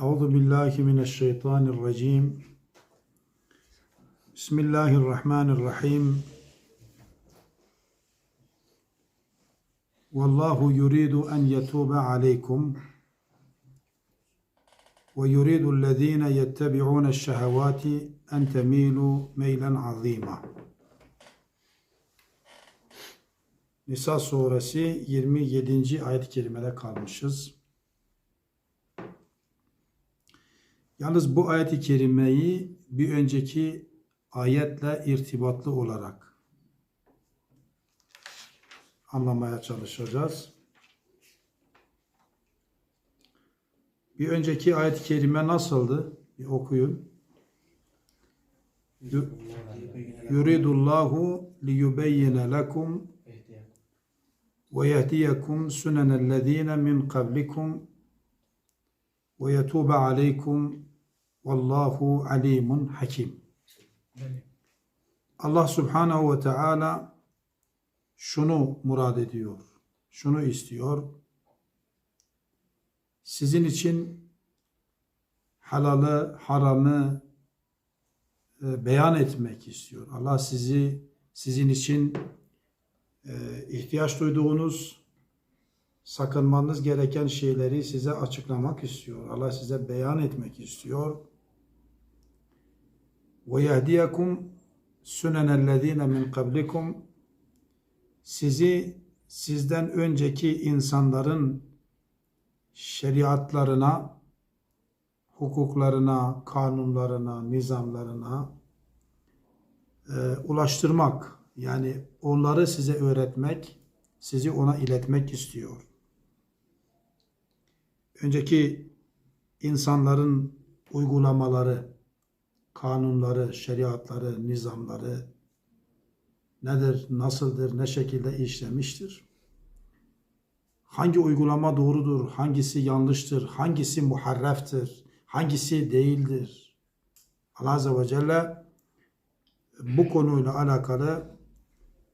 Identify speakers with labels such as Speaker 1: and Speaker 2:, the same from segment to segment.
Speaker 1: Euzu billahi mineşşeytanirracim. Bismillahirrahmanirrahim. Vallahu yuridu en yetube aleykum ve yuridu ellezine yettebi'un eşşehevati en temilu meylen azima. Nisa suresi 27. ayet-i kerimede kalmışız. Yalnız bu ayet-i kerimeyi bir önceki ayetle irtibatlı olarak anlamaya çalışacağız. Bir önceki ayet-i kerime nasıldı? Bir okuyun. Yu- Yuridullahu liyubeyyine lekum ve yehdiyekum sunenellezine min qablikum ve yetube aleykum vallahu alimun hakim. Allah subhanahu ve teala şunu murad ediyor. Şunu istiyor. Sizin için halalı, haramı e, beyan etmek istiyor. Allah sizi sizin için e, ihtiyaç duyduğunuz sakınmanız gereken şeyleri size açıklamak istiyor. Allah size beyan etmek istiyor. Ve yehdiyekum sunenellezine min kablikum sizi sizden önceki insanların şeriatlarına, hukuklarına, kanunlarına, nizamlarına e, ulaştırmak, yani onları size öğretmek, sizi ona iletmek istiyor. Önceki insanların uygulamaları, kanunları, şeriatları, nizamları nedir, nasıldır, ne şekilde işlemiştir? Hangi uygulama doğrudur, hangisi yanlıştır, hangisi muharreftir, hangisi değildir? Allah Azze ve Celle bu konuyla alakalı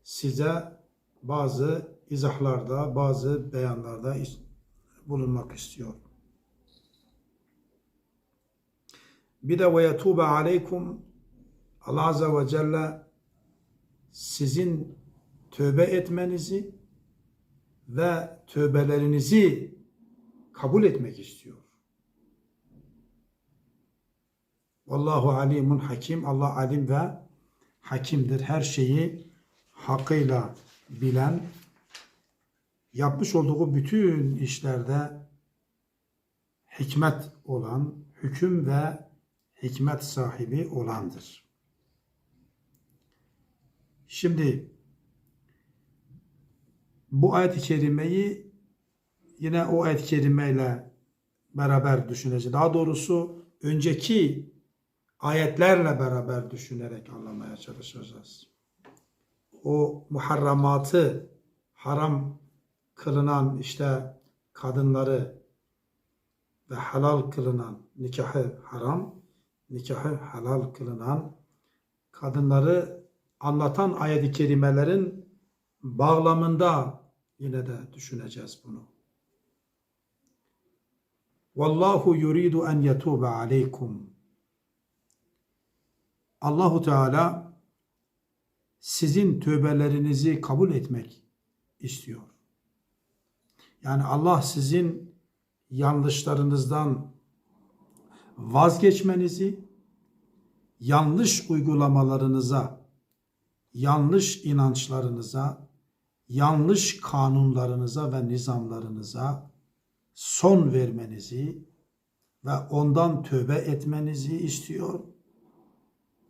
Speaker 1: size bazı izahlarda, bazı beyanlarda bulunmak istiyor. Bir de ve yetube aleykum Allah Azze ve Celle sizin tövbe etmenizi ve tövbelerinizi kabul etmek istiyor. Vallahu alimun hakim. Allah alim ve hakimdir. Her şeyi hakkıyla bilen, yapmış olduğu bütün işlerde hikmet olan, hüküm ve hikmet sahibi olandır. Şimdi bu ayet-i kerimeyi yine o ayet-i kerimeyle beraber düşüneceğiz. Daha doğrusu önceki ayetlerle beraber düşünerek anlamaya çalışacağız. O muharramatı haram kılınan işte kadınları ve halal kılınan nikahı haram, nikahı halal kılınan kadınları anlatan ayet-i kerimelerin bağlamında yine de düşüneceğiz bunu. Vallahu yuridu en yetube aleykum. Allahu Teala sizin tövbelerinizi kabul etmek istiyor. Yani Allah sizin yanlışlarınızdan vazgeçmenizi, yanlış uygulamalarınıza, yanlış inançlarınıza, yanlış kanunlarınıza ve nizamlarınıza son vermenizi ve ondan tövbe etmenizi istiyor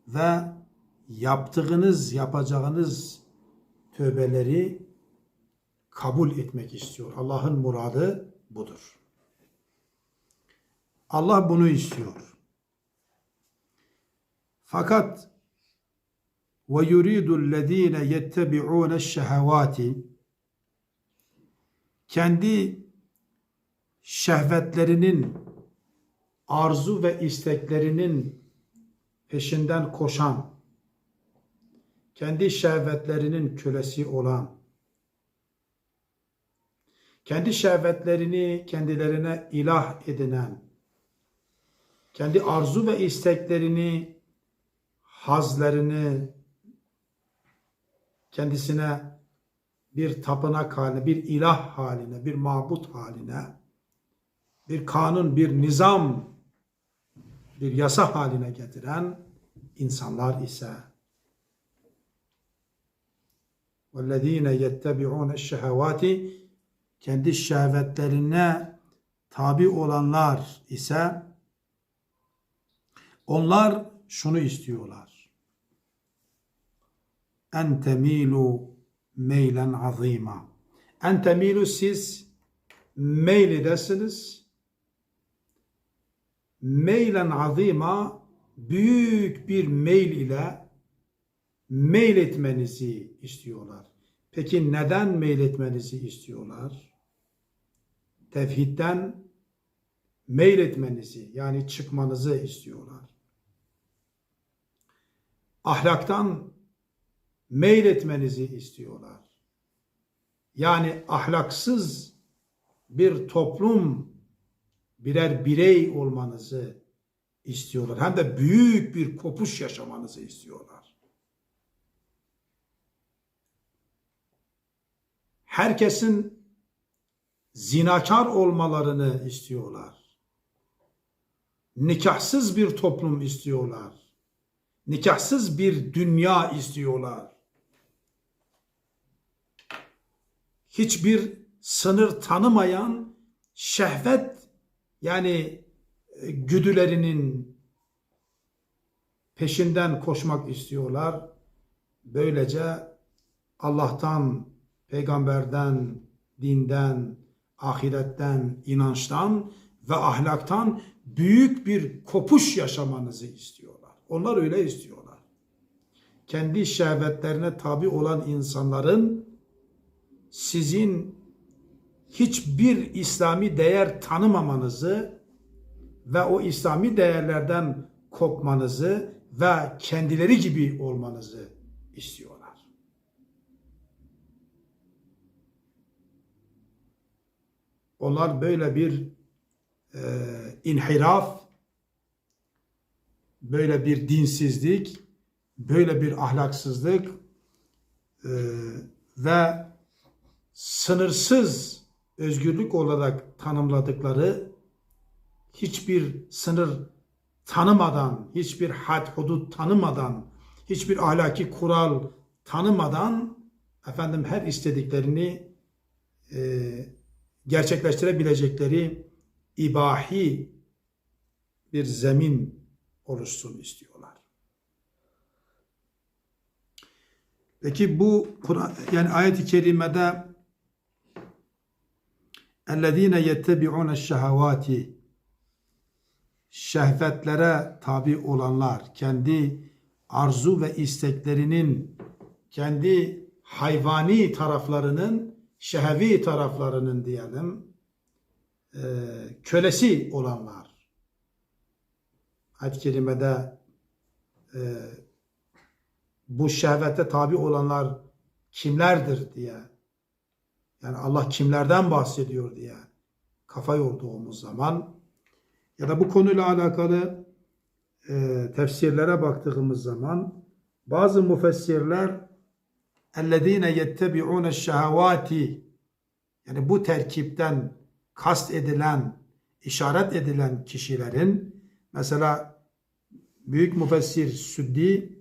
Speaker 1: ve yaptığınız, yapacağınız tövbeleri kabul etmek istiyor. Allah'ın muradı budur. Allah bunu istiyor. Fakat ve yuridu ellezine yettebi'une şehevati kendi şehvetlerinin arzu ve isteklerinin peşinden koşan kendi şehvetlerinin kölesi olan kendi şehvetlerini kendilerine ilah edinen kendi arzu ve isteklerini, hazlarını kendisine bir tapınak haline, bir ilah haline, bir mabut haline, bir kanun, bir nizam, bir yasa haline getiren insanlar ise وَالَّذ۪ينَ يَتَّبِعُونَ الشَّهَوَاتِ kendi şehvetlerine tabi olanlar ise onlar şunu istiyorlar. En temilu meylen azima. En temilu siz meyledesiniz. Meylen azima büyük bir meyl ile meyletmenizi istiyorlar. Peki neden meyletmenizi istiyorlar? Tevhidden meyletmenizi yani çıkmanızı istiyorlar. Ahlaktan meyletmenizi istiyorlar. Yani ahlaksız bir toplum birer birey olmanızı istiyorlar. Hem de büyük bir kopuş yaşamanızı istiyorlar. Herkesin zinakar olmalarını istiyorlar. Nikahsız bir toplum istiyorlar. Nikahsız bir dünya istiyorlar. Hiçbir sınır tanımayan şehvet yani e, güdülerinin peşinden koşmak istiyorlar. Böylece Allah'tan, peygamberden, dinden, ahiretten, inançtan ve ahlaktan büyük bir kopuş yaşamanızı istiyorlar. Onlar öyle istiyorlar. Kendi şehvetlerine tabi olan insanların sizin hiçbir İslami değer tanımamanızı ve o İslami değerlerden kopmanızı ve kendileri gibi olmanızı istiyorlar. Onlar böyle bir e, inhiraf, böyle bir dinsizlik, böyle bir ahlaksızlık e, ve sınırsız özgürlük olarak tanımladıkları hiçbir sınır tanımadan, hiçbir had hudut tanımadan, hiçbir ahlaki kural tanımadan efendim her istediklerini e, gerçekleştirebilecekleri ibahi bir zemin oluşsun istiyorlar. Peki bu Kur'an yani ayet-i kerimede اَلَّذ۪ينَ يَتَّبِعُونَ الشَّهَوَاتِ Şehvetlere tabi olanlar, kendi arzu ve isteklerinin, kendi hayvani taraflarının, şehvi taraflarının diyelim, e, kölesi olanlar. Ayet-i kerimede e, bu şehvete tabi olanlar kimlerdir diye yani Allah kimlerden bahsediyor diye kafa yorduğumuz zaman ya da bu konuyla alakalı e, tefsirlere baktığımız zaman bazı müfessirler اَلَّذ۪ينَ يَتَّبِعُونَ الشَّهَوَاتِ yani bu terkipten kast edilen, işaret edilen kişilerin mesela büyük müfessir Süddi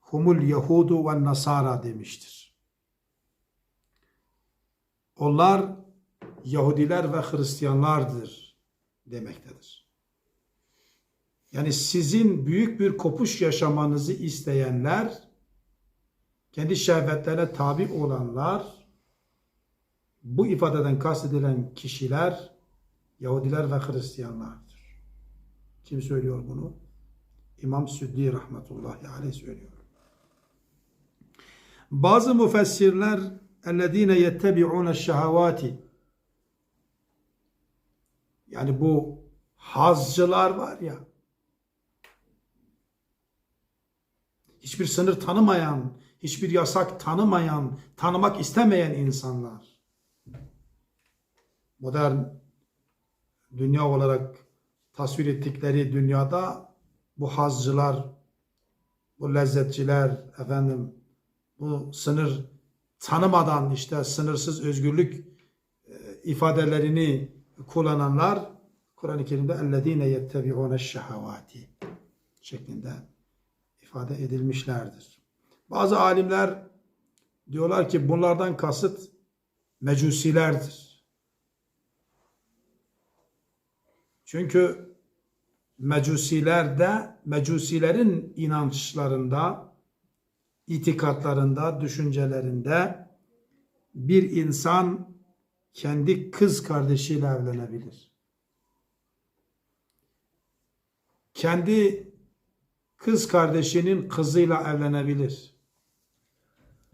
Speaker 1: humul Yahudu ve Nasara demiştir. Onlar Yahudiler ve Hristiyanlardır demektedir. Yani sizin büyük bir kopuş yaşamanızı isteyenler, kendi şehvetlerine tabi olanlar, bu ifadeden kastedilen kişiler Yahudiler ve Hristiyanlardır. Kim söylüyor bunu? İmam Süddi rahmetullahi aleyh söylüyor. Bazı müfessirler اَلَّذ۪ينَ يَتَّبِعُونَ الشَّهَوَاتِ Yani bu hazcılar var ya, hiçbir sınır tanımayan, hiçbir yasak tanımayan, tanımak istemeyen insanlar. Modern dünya olarak tasvir ettikleri dünyada bu hazcılar, bu lezzetçiler, efendim bu sınır tanımadan işte sınırsız özgürlük e, ifadelerini kullananlar Kur'an-ı Kerim'de ellezine yettebi'une şehavati şeklinde ifade edilmişlerdir. Bazı alimler diyorlar ki bunlardan kasıt mecusilerdir. Çünkü mecusilerde, mecusilerin inançlarında, itikatlarında, düşüncelerinde bir insan kendi kız kardeşiyle evlenebilir. Kendi kız kardeşinin kızıyla evlenebilir.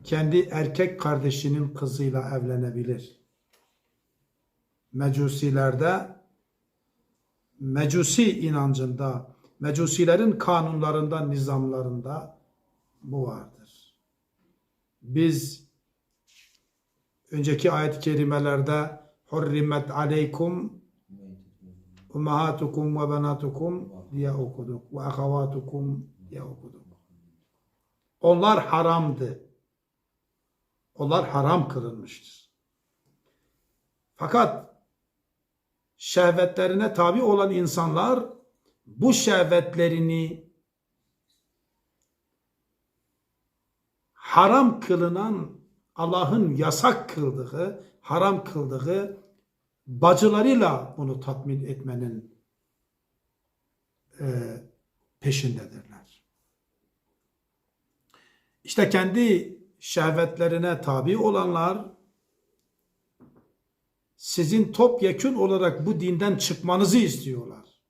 Speaker 1: Kendi erkek kardeşinin kızıyla evlenebilir. Mecusilerde Mecusi inancında, Mecusilerin kanunlarında, nizamlarında bu vardır. Biz önceki ayet-i kerimelerde hurrimet aleykum ummahatukum ve benatukum diye okuduk. Ve ahavatukum diye okuduk. Onlar haramdı. Onlar haram kılınmıştır. Fakat şehvetlerine tabi olan insanlar bu şehvetlerini haram kılınan Allah'ın yasak kıldığı, haram kıldığı bacılarıyla bunu tatmin etmenin e, peşindedirler. İşte kendi şehvetlerine tabi olanlar sizin topyekün olarak bu dinden çıkmanızı istiyorlar.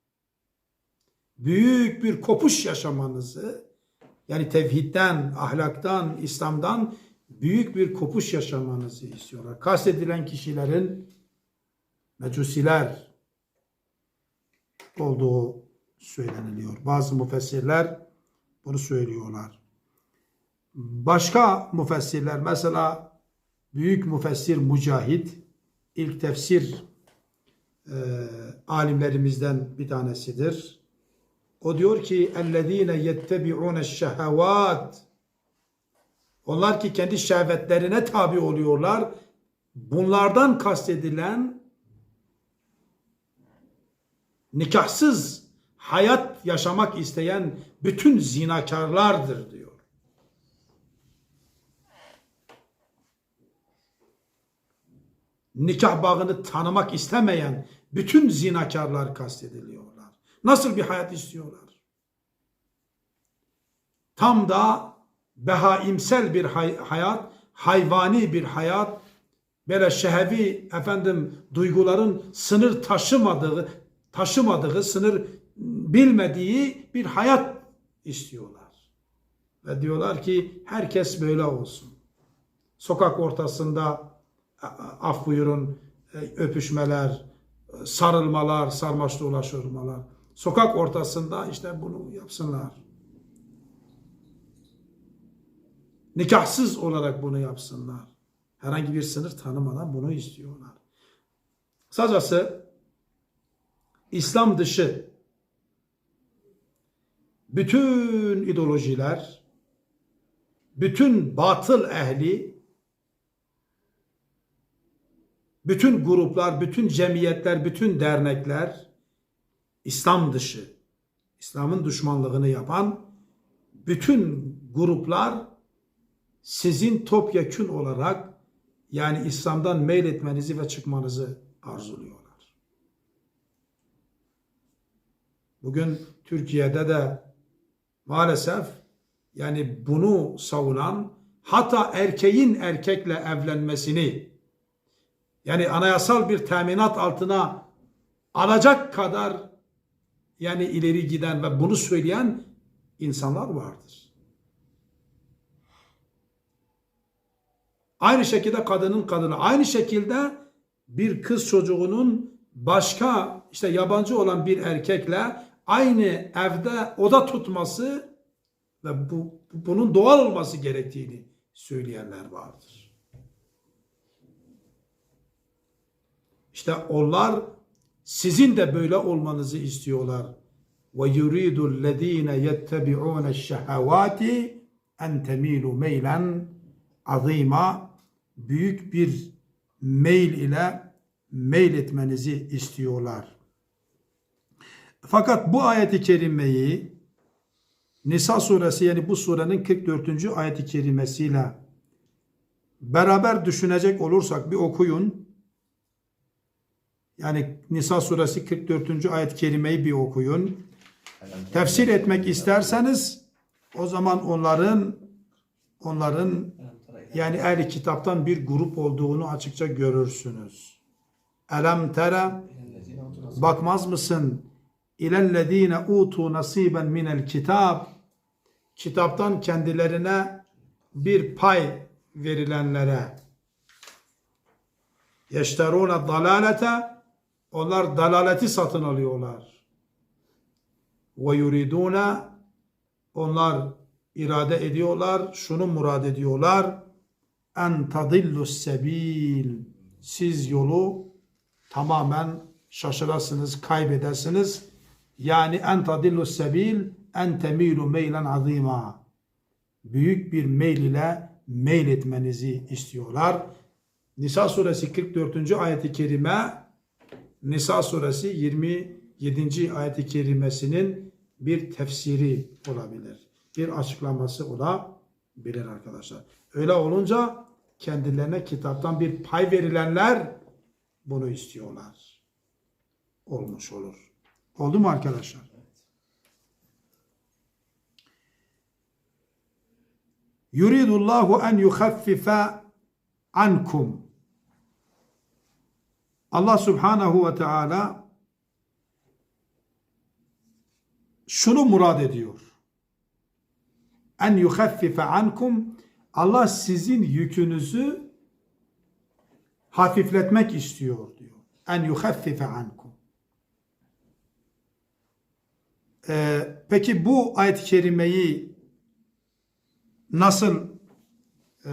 Speaker 1: Büyük bir kopuş yaşamanızı yani tevhidden, ahlaktan, İslam'dan büyük bir kopuş yaşamanızı istiyorlar. Kastedilen kişilerin mecusiler olduğu söyleniliyor. Bazı müfessirler bunu söylüyorlar. Başka müfessirler mesela büyük müfessir Mücahit ilk tefsir e, alimlerimizden bir tanesidir. O diyor ki اَلَّذ۪ينَ يَتَّبِعُونَ الشَّهَوَاتِ Onlar ki kendi şehvetlerine tabi oluyorlar. Bunlardan kastedilen nikahsız hayat yaşamak isteyen bütün zinakarlardır diyor. Nikah bağını tanımak istemeyen bütün zinakarlar kastediliyorlar. Nasıl bir hayat istiyorlar? Tam da behaimsel bir hay- hayat, hayvani bir hayat, böyle şehevi efendim duyguların sınır taşımadığı, taşımadığı, sınır bilmediği bir hayat istiyorlar. Ve diyorlar ki herkes böyle olsun. Sokak ortasında af buyurun e, öpüşmeler, sarılmalar, sarmaş dolaşırmalar. Sokak ortasında işte bunu yapsınlar. Nikahsız olarak bunu yapsınlar. Herhangi bir sınır tanımadan bunu istiyorlar. Kısacası İslam dışı bütün ideolojiler, bütün batıl ehli, bütün gruplar, bütün cemiyetler, bütün dernekler İslam dışı, İslam'ın düşmanlığını yapan bütün gruplar sizin topyekün olarak yani İslam'dan meyletmenizi ve çıkmanızı arzuluyorlar. Bugün Türkiye'de de maalesef yani bunu savunan hatta erkeğin erkekle evlenmesini yani anayasal bir teminat altına alacak kadar yani ileri giden ve bunu söyleyen insanlar vardır. Aynı şekilde kadının kadını, aynı şekilde bir kız çocuğunun başka işte yabancı olan bir erkekle aynı evde oda tutması ve bu, bunun doğal olması gerektiğini söyleyenler vardır. İşte onlar Sizin de böyle olmanızı istiyorlar. Ve yuridu allazina yettabi'un eş-şehevati en temilu meylen azima büyük bir meyl ile meyl etmenizi istiyorlar. Fakat bu ayeti kerimeyi Nisa suresi yani bu surenin 44. ayeti kerimesiyle beraber düşünecek olursak bir okuyun. Yani Nisa suresi 44. ayet kerimeyi bir okuyun. Tefsir etmek isterseniz o zaman onların onların yani ehli kitaptan bir grup olduğunu açıkça görürsünüz. Elem tere bakmaz mısın ilellezine utu nasiben minel kitab kitaptan kendilerine bir pay verilenlere yeşterûne dalalete onlar dalaleti satın alıyorlar ve yuridune onlar irade ediyorlar şunu murad ediyorlar en tadillus sebil siz yolu tamamen şaşırasınız kaybedersiniz yani en tadillus sebil en temilu meylen azima büyük bir meyl ile meyl etmenizi istiyorlar. Nisa suresi 44. ayeti kerime Nisa suresi 27. ayeti kerimesinin bir tefsiri olabilir. Bir açıklaması olabilir arkadaşlar. Öyle olunca kendilerine kitaptan bir pay verilenler bunu istiyorlar. Olmuş olur. Oldu mu arkadaşlar? Yuridullahu en yukhaffife ankum. Allah Subhanahu ve Teala şunu murad ediyor. En yukhaffife ankum Allah sizin yükünüzü hafifletmek istiyor diyor. En yukhaffife ankum. Ee, peki bu ayet-i kerimeyi nasıl e,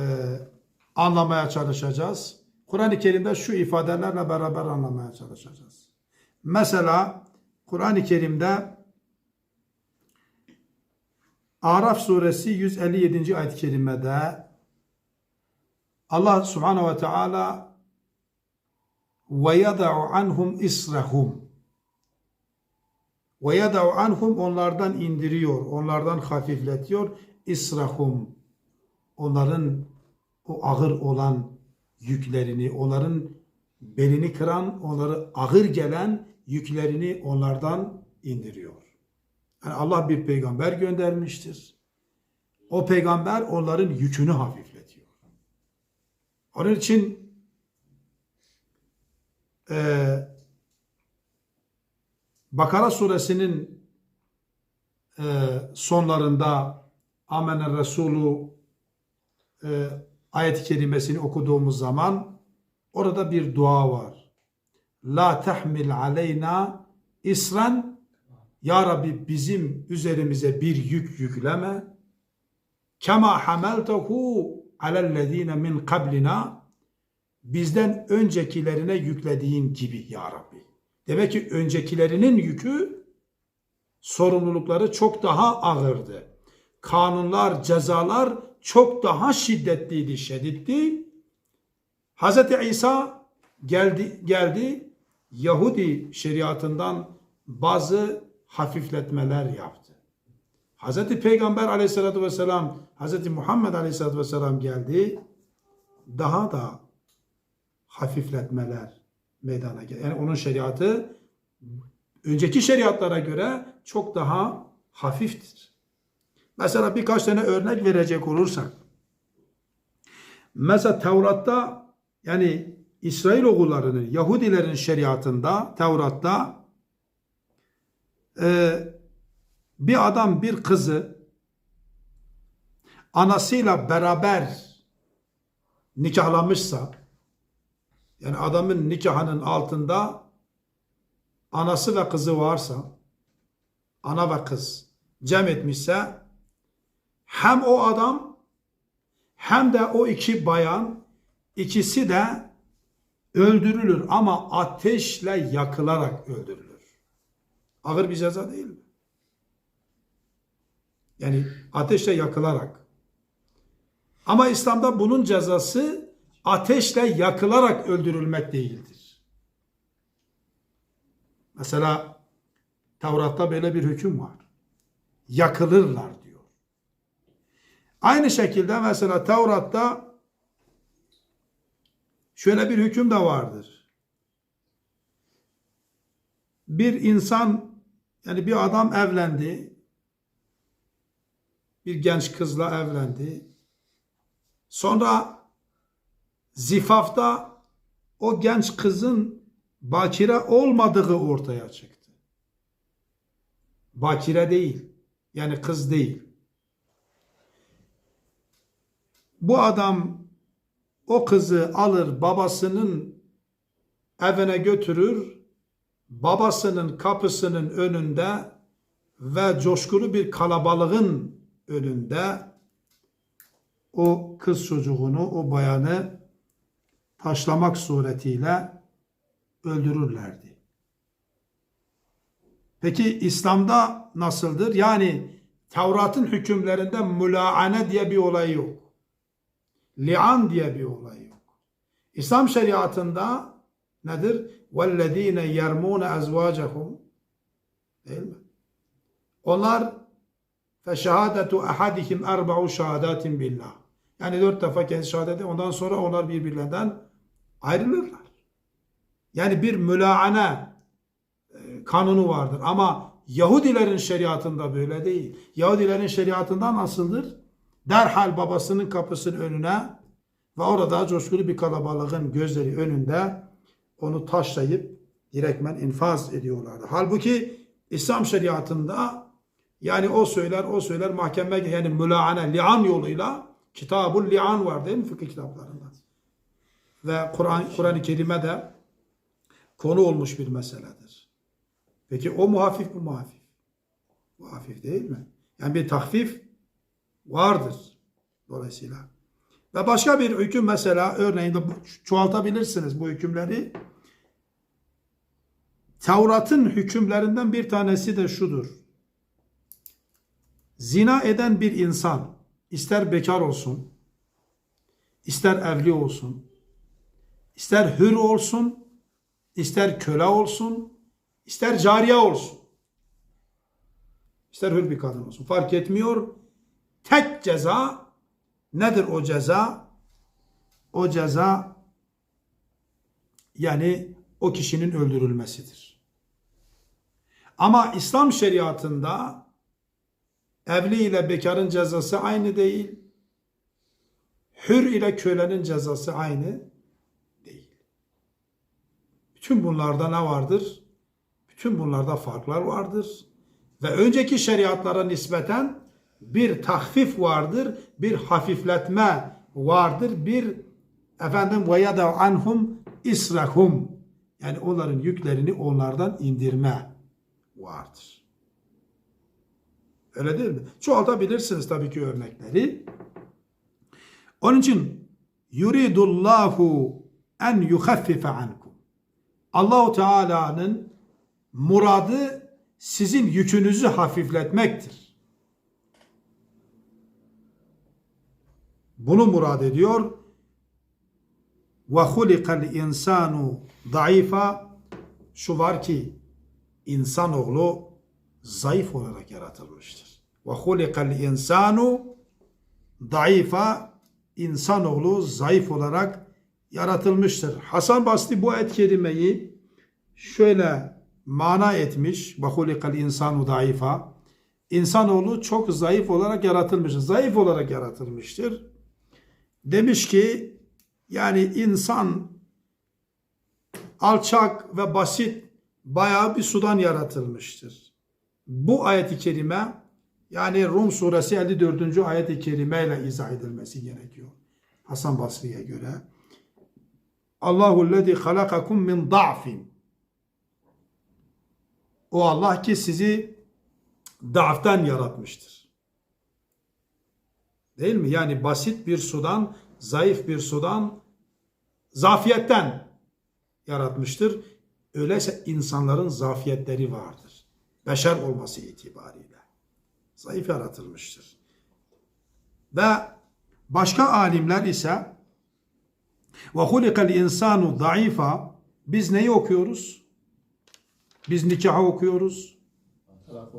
Speaker 1: anlamaya çalışacağız? Kur'an-ı Kerim'de şu ifadelerle beraber anlamaya çalışacağız. Mesela Kur'an-ı Kerim'de Araf suresi 157. ayet-i kerimede Allah subhanehu ve teala ve yada'u anhum israhum ve yada'u anhum onlardan indiriyor, onlardan hafifletiyor. İsrahum onların o ağır olan yüklerini, onların belini kıran, onları ağır gelen yüklerini onlardan indiriyor. Yani Allah bir peygamber göndermiştir. O peygamber onların yükünü hafifletiyor. Onun için e, Bakara suresinin e, sonlarında Amener Resulü e, ayet-i kerimesini okuduğumuz zaman orada bir dua var. La tahmil aleyna isran Ya Rabbi bizim üzerimize bir yük yükleme. Kema hameltehu alellezine min kablina bizden öncekilerine yüklediğin gibi ya Rabbi. Demek ki öncekilerinin yükü sorumlulukları çok daha ağırdı. Kanunlar, cezalar çok daha şiddetliydi, şeditti. Hz. İsa geldi, geldi Yahudi şeriatından bazı hafifletmeler yaptı. Hz. Peygamber aleyhissalatü vesselam, Hz. Muhammed aleyhissalatü vesselam geldi. Daha da hafifletmeler meydana geldi. Yani onun şeriatı önceki şeriatlara göre çok daha hafiftir. Mesela birkaç tane örnek verecek olursak. Mesela Tevrat'ta yani İsrail oğullarının, Yahudilerin şeriatında, Tevrat'ta e, bir adam bir kızı anasıyla beraber nikahlamışsa yani adamın nikahının altında anası ve kızı varsa ana ve kız cem etmişse hem o adam hem de o iki bayan ikisi de öldürülür ama ateşle yakılarak öldürülür. Ağır bir ceza değil mi? Yani ateşle yakılarak. Ama İslam'da bunun cezası ateşle yakılarak öldürülmek değildir. Mesela Tevrat'ta böyle bir hüküm var. Yakılırlar. Aynı şekilde mesela Tevrat'ta şöyle bir hüküm de vardır. Bir insan yani bir adam evlendi. Bir genç kızla evlendi. Sonra zifafta o genç kızın bakire olmadığı ortaya çıktı. Bakire değil. Yani kız değil. Bu adam o kızı alır babasının evine götürür. Babasının kapısının önünde ve coşkulu bir kalabalığın önünde o kız çocuğunu, o bayanı taşlamak suretiyle öldürürlerdi. Peki İslam'da nasıldır? Yani Tevrat'ın hükümlerinde mülaane diye bir olay yok. Li'an diye bir olay yok. İslam şeriatında nedir? وَالَّذ۪ينَ يَرْمُونَ اَزْوَاجَهُمْ Değil mi? Onlar فَشَهَادَةُ اَحَدِهِمْ اَرْبَعُ شَهَادَاتٍ billah. Yani dört defa kendi şehadeti ondan sonra onlar birbirlerinden ayrılırlar. Yani bir mülaane e, kanunu vardır. Ama Yahudilerin şeriatında böyle değil. Yahudilerin şeriatında nasıldır? Derhal babasının kapısının önüne ve orada coşkulu bir kalabalığın gözleri önünde onu taşlayıp direktmen infaz ediyorlardı. Halbuki İslam şeriatında yani o söyler o söyler mahkeme yani mülaane li'an yoluyla kitabul li'an var değil mi fıkıh kitaplarında? Ve Kur'an Kur'an-ı Kerim'e de konu olmuş bir meseledir. Peki o muhafif bu muhafif. Muhafif değil mi? Yani bir tahfif vardır dolayısıyla. Ve başka bir hüküm mesela örneğin de çoğaltabilirsiniz bu hükümleri. Tevrat'ın hükümlerinden bir tanesi de şudur. Zina eden bir insan ister bekar olsun, ister evli olsun, ister hür olsun, ister köle olsun, ister cariye olsun. ister hür bir kadın olsun. Fark etmiyor. Tek ceza nedir o ceza? O ceza yani o kişinin öldürülmesidir. Ama İslam şeriatında evli ile bekarın cezası aynı değil. Hür ile kölenin cezası aynı değil. Bütün bunlarda ne vardır? Bütün bunlarda farklar vardır. Ve önceki şeriatlara nispeten bir tahfif vardır, bir hafifletme vardır, bir efendim ve yada anhum israhum yani onların yüklerini onlardan indirme vardır. Öyle değil mi? Çoğaltabilirsiniz tabii ki örnekleri. Onun için yuridullahu en yuhaffife ankum. Allahu Teala'nın muradı sizin yükünüzü hafifletmektir. Bunu murad ediyor. Ve hulikal insanu şu var ki insanoğlu zayıf olarak yaratılmıştır. Ve hulikal insanu zayıfa insanoğlu zayıf olarak yaratılmıştır. Hasan Basri bu ayet kerimeyi şöyle mana etmiş. Ve hulikal insanu zayıfa İnsanoğlu çok zayıf olarak yaratılmıştır. Zayıf olarak yaratılmıştır. Demiş ki yani insan alçak ve basit bayağı bir sudan yaratılmıştır. Bu ayet-i kerime yani Rum suresi 54. ayet-i kerime ile izah edilmesi gerekiyor. Hasan Basri'ye göre. Allahu lezi halakakum min da'fin. O Allah ki sizi da'ftan yaratmıştır. Değil mi? Yani basit bir sudan, zayıf bir sudan, zafiyetten yaratmıştır. Öyleyse insanların zafiyetleri vardır. Beşer olması itibariyle. Zayıf yaratılmıştır. Ve başka alimler ise ve hulikal insanu zayıfa biz neyi okuyoruz? Biz nikahı okuyoruz.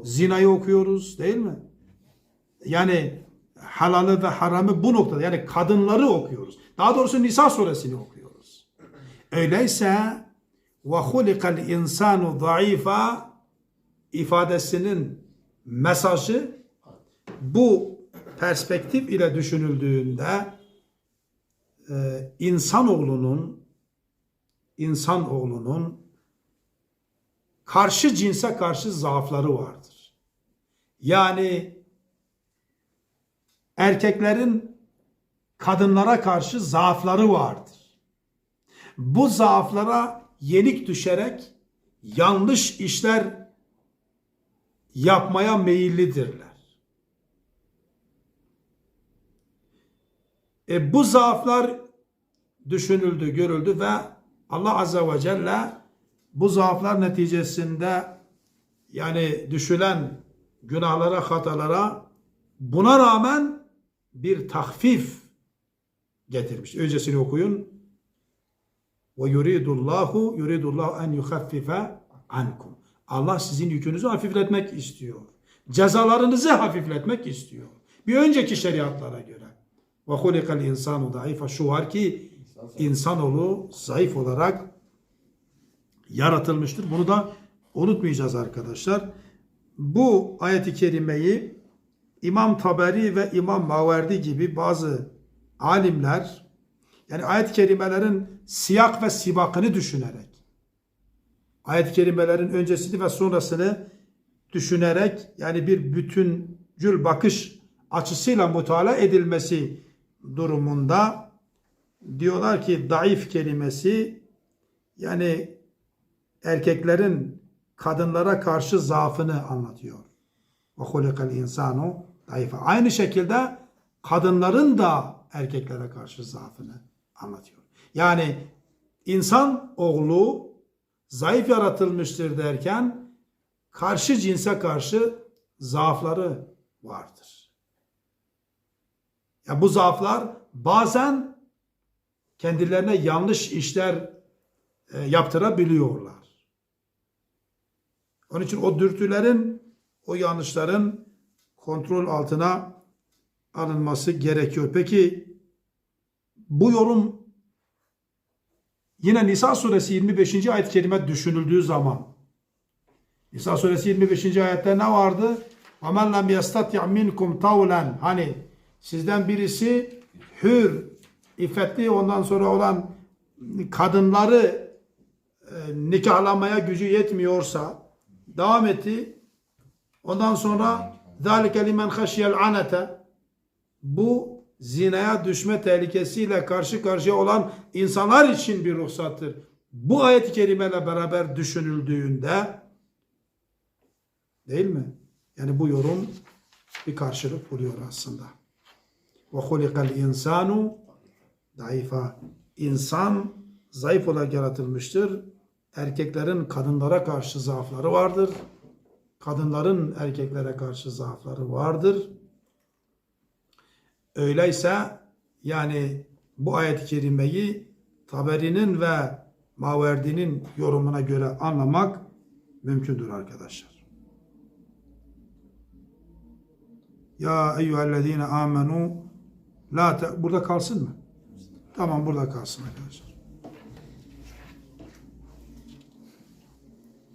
Speaker 1: Zinayı okuyoruz değil mi? Yani halalı ve haramı bu noktada yani kadınları okuyoruz. Daha doğrusu Nisa suresini okuyoruz. Öyleyse ve hulikal insanu zayıfa ifadesinin mesajı bu perspektif ile düşünüldüğünde e, insanoğlunun insanoğlunun karşı cinse karşı zaafları vardır. Yani erkeklerin kadınlara karşı zaafları vardır. Bu zaaflara yenik düşerek yanlış işler yapmaya meyillidirler. E, bu zaaflar düşünüldü, görüldü ve Allah Azze ve Celle bu zaaflar neticesinde yani düşülen günahlara, hatalara buna rağmen bir tahfif getirmiş. Öncesini okuyun. Ve yuridullahu yuridullahu en yuhaffife ankum. Allah sizin yükünüzü hafifletmek istiyor. Cezalarınızı hafifletmek istiyor. Bir önceki şeriatlara göre. Ve hulikal insanu zayıfa. Şu var ki insanoğlu zayıf olarak yaratılmıştır. Bunu da unutmayacağız arkadaşlar. Bu ayeti kerimeyi İmam Taberi ve İmam Maverdi gibi bazı alimler yani ayet-i kerimelerin siyak ve sibakını düşünerek ayet-i kerimelerin öncesini ve sonrasını düşünerek yani bir bütüncül bakış açısıyla mutala edilmesi durumunda diyorlar ki daif kelimesi yani erkeklerin kadınlara karşı zaafını anlatıyor. Ve hulikal insanu daife. Aynı şekilde kadınların da erkeklere karşı zaafını anlatıyor. Yani insan oğlu zayıf yaratılmıştır derken karşı cinse karşı zaafları vardır. Ya bu zaaflar bazen kendilerine yanlış işler e, yaptırabiliyorlar. Onun için o dürtülerin, o yanlışların kontrol altına alınması gerekiyor. Peki bu yorum yine Nisa suresi 25. ayet-i kerime düşünüldüğü zaman Nisa suresi 25. ayette ne vardı? وَمَنْ لَمْ يَسْتَطْيَعْ مِنْكُمْ تَوْلًا Hani sizden birisi hür, iffetli ondan sonra olan kadınları e, nikahlamaya gücü yetmiyorsa devam etti. Ondan sonra ذَٰلِكَ لِمَنْ خَشِيَ الْعَنَةَ Bu zinaya düşme tehlikesiyle karşı karşıya olan insanlar için bir ruhsattır. Bu ayet-i kerimeyle beraber düşünüldüğünde değil mi? Yani bu yorum bir karşılık buluyor aslında. Ve hulikal insanu zayıfa. İnsan zayıf olarak yaratılmıştır. Erkeklerin kadınlara karşı zaafları vardır. Kadınların erkeklere karşı zaafları vardır. Öyleyse yani bu ayet-i kerimeyi Taberi'nin ve Maverdi'nin yorumuna göre anlamak mümkündür arkadaşlar. Ya eyyühellezine amenu la. Burada kalsın mı? Tamam burada kalsın arkadaşlar.